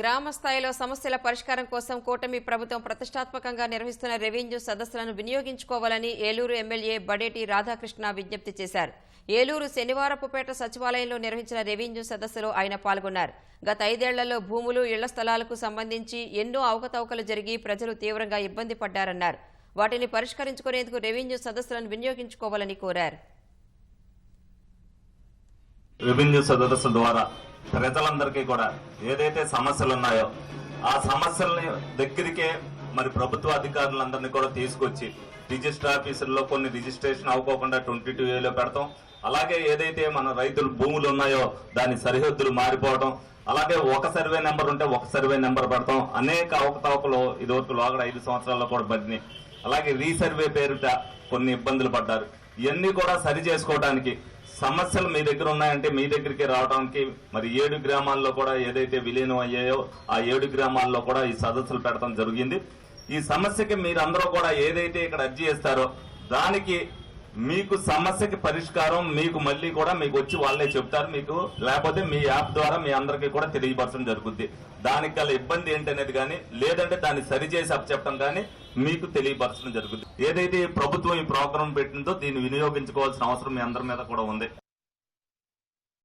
గ్రామ స్థాయిలో సమస్యల పరిష్కారం కోసం కూటమి ప్రభుత్వం ప్రతిష్టాత్మకంగా నిర్వహిస్తున్న రెవెన్యూ సదస్సులను వినియోగించుకోవాలని ఏలూరు ఎమ్మెల్యే బడేటి రాధాకృష్ణ విజ్ఞప్తి చేశారు. ఏలూరు శనివారపుపేట సచివాలయంలో నిర్వహించిన రెవెన్యూ సదస్సులో ఆయన పాల్గొన్నారు. గత ఐదేళ్ళలో భూములు ఇళ్ళ స్థలాలకు సంబంధించి ఎన్నో అవకతవకలు జరిగి ప్రజలు తీవ్రంగా ఇబ్బంది పడ్డారన్నారు. వాటిని పరిష్కరించుకునేందుకు రెవెన్యూ సదస్సులను వినియోగించుకోవాలని కోరారు. రెవెన్యూ సదస్సు ద్వారా ప్రజలందరికీ కూడా ఏదైతే సమస్యలు ఉన్నాయో ఆ సమస్యల్ని దగ్గరికే మరి ప్రభుత్వ అధికారులందరినీ కూడా తీసుకొచ్చి రిజిస్టర్ ఆఫీసుల్లో కొన్ని రిజిస్ట్రేషన్ అవ్వకోకుండా ట్వంటీ టూ ఏలో పెడతాం. అలాగే ఏదైతే మన రైతులు భూములు ఉన్నాయో దాని సరిహద్దులు మారిపోవడం అలాగే ఒక సర్వే నెంబర్ ఉంటే ఒక సర్వే నెంబర్ పెడతాం. అనేక అవకతవకలు ఇదివరకు లోగడ ఐదు సంవత్సరాల్లో కూడా పడినాయి. అలాగే రీసర్వే పేరుట కొన్ని ఇబ్బందులు పడ్డారు. ఇవన్నీ కూడా సరి చేసుకోవడానికి సమస్యలు మీ దగ్గర ఉన్నాయంటే మీ దగ్గరికి రావడానికి మరి ఏడు గ్రామాల్లో కూడా ఏదైతే విలీనం అయ్యాయో ఆ ఏడు గ్రామాల్లో కూడా ఈ సదస్సులు పెట్టడం జరిగింది. ఈ సమస్యకి మీరందరూ కూడా ఏదైతే ఇక్కడ అర్జీ చేస్తారో దానికి మీకు సమస్యకి పరిష్కారం మీకు మళ్ళీ కూడా మీకు వచ్చి వాళ్ళే చెప్తారు మీకు. లేకపోతే మీ యాప్ ద్వారా మీ అందరికీ కూడా తెలియపరచడం జరుగుద్ది. దానికి గల ఇబ్బంది ఏంటనేది కానీ లేదంటే దాన్ని సరిచేసి అప్పచెప్పడం కానీ మీకు తెలియపరచడం జరుగుతుంది ఏదైతే ప్రభుత్వం ఈ ప్రోగ్రాం పెట్టిందో దీన్ని వినియోగించుకోవాల్సిన అవసరం మీ అందరి మీద కూడా ఉంది.